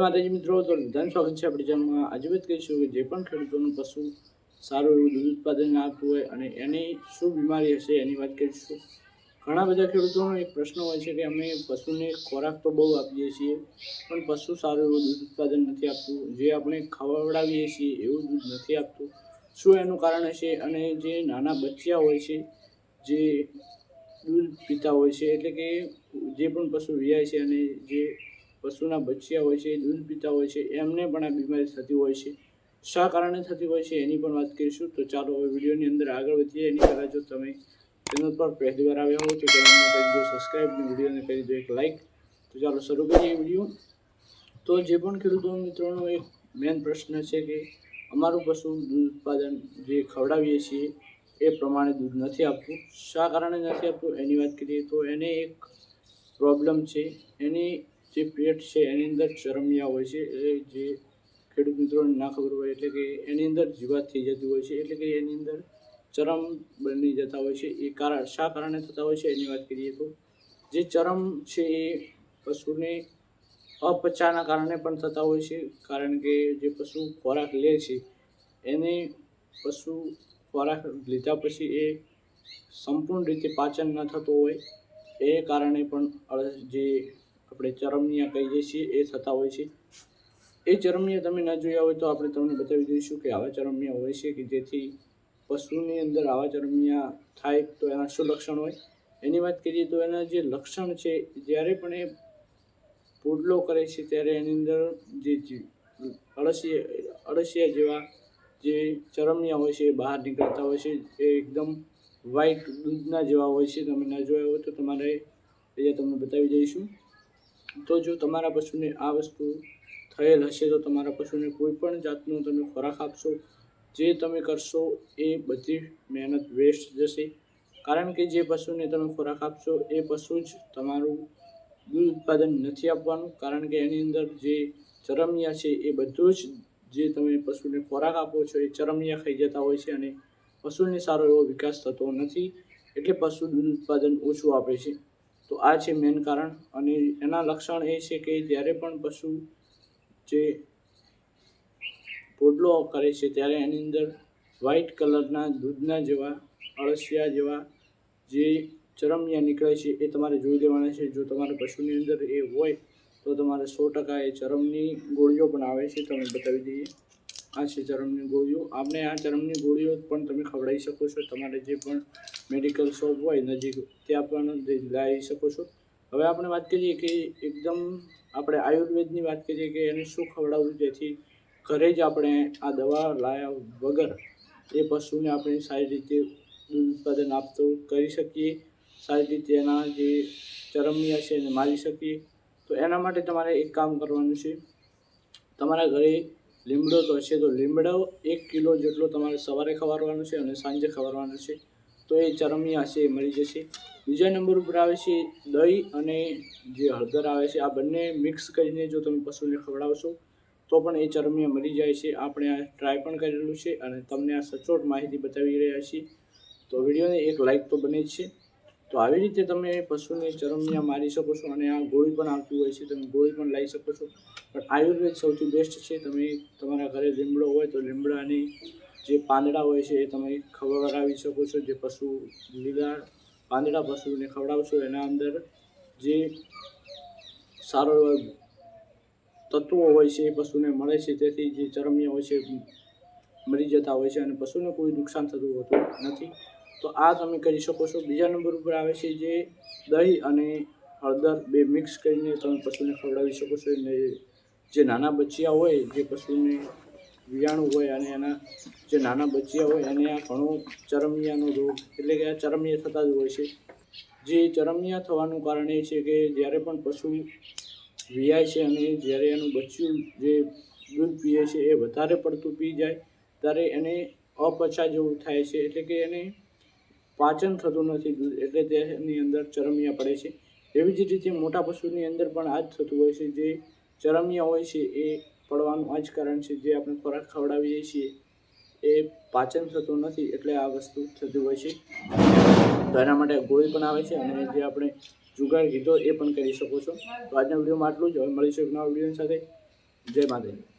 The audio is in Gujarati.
માતાજી મિત્રો, તો ધન સ્વાગત છે આપણી ચેનલમાં. આજે વાત કરીશું કે જે પણ ખેડૂતોનું પશુ સારું એવું દૂધ ઉત્પાદન આપતું હોય અને એની શું બીમારી હશે એની વાત કરીશું. ઘણા બધા ખેડૂતોનો એક પ્રશ્ન હોય છે કે અમે પશુને ખોરાક તો બહુ આપીએ છીએ, પણ પશુ સારું એવું દૂધ ઉત્પાદન નથી આપતું. જે આપણે ખવડાવીએ છીએ એવું દૂધ નથી આપતું. શું એનું કારણ હશે? અને જે નાના બચ્ચા હોય છે, જે દૂધ પીતા હોય છે, એટલે કે જે પણ પશુ વિયાય છે અને જે પશુના બચ્ચા હોય છે, દૂધ પીતા હોય છે, એમને પણ આ બીમારી થતી હોય છે. શા કારણે થતી હોય છે એની પણ વાત કરીશું. તો ચાલો હવે વિડીયોની અંદર આગળ વધીએ. એની પહેલાં જો તમે ચેનલ પર પહેલી વાર આવ્યા હો તો ચેનલને કરી દો સબસ્ક્રાઈબ વિડીયોને કરી દો એક લાઇક તો ચાલો શરૂ કરીએ વીડિયો. તો જે પણ ખેડૂતો મિત્રોનો એક મેન પ્રશ્ન છે કે અમારું પશુ દૂધ ઉત્પાદન જે ખવડાવીએ છીએ એ પ્રમાણે દૂધ નથી આપતું શા કારણે નથી આપતું એની વાત કરીએ તો એને એક પ્રોબ્લેમ છે. એની જે પેટ છે એની અંદર ચરમિયા હોય છે, એ જે ખેડૂત મિત્રોને ના ખબર હોય એટલે કે એની અંદર જીવાત થઈ જતી હોય છે, એટલે કે એની અંદર ચરમ બની જતા હોય છે. એ કારણ, શા કારણે થતા હોય છે એની વાત કરીએ તો, જે ચરમ છે એ પશુને અપચાના કારણે પણ થતા હોય છે, કારણ કે જે પશુ ખોરાક લે છે, એને પશુ ખોરાક લીધા પછી એ સંપૂર્ણ રીતે પાચન ન થતો હોય, એ કારણે પણ જે આપણે ચરમિયા કહીએ છીએ, એ થતા હોય છે. એ ચરમિયા તમે ન જોયા હોય તો આપણે તમને બતાવી દઈશું કે આવા ચરમિયા હોય છે કે જેથી પશુની અંદર આવા ચરમિયા થાય તો એના શું લક્ષણ હોય. એની વાત કરીએ તો એના જે લક્ષણ છે, જ્યારે પણ એ પોડલો કરે છે, ત્યારે એની અંદર જે અળસિયા અળસિયા જેવા જે ચરમિયા હોય છે એ બહાર નીકળતા હોય છે. એ એકદમ વ્હાઇટ દૂધના જેવા હોય છે. તમે ના જોયા હોય તો તમારે એ તમને બતાવી દઈશું. તો જો તમારા પશુને આ વસ્તુ થયેલ હશે, તો તમારા પશુને કોઈ પણ જાતનો તમે ખોરાક આપશો. જે તમે કરશો એ બધી મહેનત વેસ્ટ જશે. કારણ કે જે પશુને તમે ખોરાક આપશો, એ પશુ જ તમારું દૂધ ઉત્પાદન નથી આપવાનું. કારણ કે એની અંદર જે ચરમિયા છે, એ બધું જ જે તમે પશુને ખોરાક આપો છો, એ ચરમિયા ખાઈ જતા હોય છે અને પશુને સારો એવો વિકાસ થતો નથી. એટલે પશુ દૂધ ઉત્પાદન ઓછું આપે છે. તો આ છે મેન કારણ. અને એના લક્ષણ એ છે કે જ્યારે પણ પશુ જે પોડલો કરે છે, ત્યારે એની અંદર વ્હાઇટ કલરના દૂધના જેવા, અળસિયા જેવા જે ચરમિયા નીકળે છે, એ તમારે જોઈ લેવાના છે. જો તમારા પશુની અંદર એ હોય, તો તમારે સો ટકા એ ચરમની ગોળીઓ પણ આવે છે. તમે બતાવી દઈએ. આ છે ચરમની ગોળીઓ. આપણે આ ચરમની ગોળીઓ પણ તમે ખવડાવી શકો છો. તમારે જે પણ મેડિકલ શોપ હોય નજીક, ત્યાં પણ લાવી શકો છો. હવે આપણે વાત કરીએ કે એકદમ આપણે આયુર્વેદની વાત કરીએ કે એને શું ખવડાવવું, જેથી ઘરે જ આપણે આ દવા લાયા વગર એ પશુને આપણે સારી રીતે દૂધ ઉત્પાદન આપતું કરી શકીએ. સારી રીતે એના જે ચરમિયા છે એને મારી શકીએ. તો એના માટે તમારે એક કામ કરવાનું છે. તમારા ઘરે લીમડો તો હશે તો લીમડો એક કિલો જેટલો તમારે સવારે ખવારવાનો છે અને સાંજે ખવારવાનો છે. તો એ ચરમિયા છે એ મળી જશે. બીજા નંબર ઉપર આવે છે દહીં અને જે હળદર આવે છે, આ બંને મિક્સ કરીને જો તમે પશુને ખવડાવશો, તો પણ એ ચરમિયા મરી જાય છે. આપણે આ ટ્રાય પણ કરેલું છે અને તમને આ સચોટ માહિતી બતાવી રહ્યા છીએ. તો વિડીયોને એક લાઈક તો બને જ છે. તો આવી રીતે તમે પશુને ચરમિયા મારી શકો છો અને આ ગોળી પણ આવતી હોય છે, તમે ગોળી પણ લાવી શકો છો. પણ આયુર્વેદ સૌથી બેસ્ટ છે, તમે તમારા ઘરે લીમડો હોય તો લીમડાની જે પાંદડા હોય છે એ તમે ખવડાવી શકો છો. જે પશુ લીલા પાંદડા પશુને ખવડાવશો, એના અંદર જે સારો તત્વો હોય છે એ પશુને મળે છે. તેથી જે ચરમિયા હોય છે, મરી જતા હોય છે અને પશુને કોઈ નુકસાન થતું હોતું નથી. તો આ તમે કરી શકો છો. બીજા નંબર ઉપર આવે છે જે દહીં અને હળદર બે મિક્સ કરીને તમે પશુને ખવડાવી શકો છો. અને જે નાના બચ્ચિયા હોય, જે પશુને વિયાણું હોય અને એના જે નાના બચ્ચિયા હોય, એને આ ઘણો ચરમિયાનો રોગ, એટલે કે આ ચરમિયા થતા જ હોય છે. જે ચરમિયા થવાનું કારણ એ છે કે જ્યારે પણ પશુ વિયાય છે અને જ્યારે એનું બચ્ચું જે દૂધ પીએ છે એ વધારે પડતું પી જાય, ત્યારે એને અપચા જેવું થાય છે. એટલે કે એને પાચન થતું નથી એટલે તેની અંદર ચરમિયા પડે છે. એવી જ રીતે મોટા પશુની અંદર પણ આ જ થતું હોય છે. જે ચરમિયા હોય છે, એ પડવાનું આ જ કારણ છે. જે આપણે ખોરાક ખવડાવીએ છીએ, એ પાચન થતું નથી એટલે આ વસ્તુ થતી હોય છે. તો એના માટે ગોળી પણ આવે છે અને જે આપણે જુગાડ કીધો એ પણ કરી શકો છો. તો આજના વિડીયોમાં આટલું જ. હવે મળીશું એક નવા વીડિયો સાથે. જય માતાજી.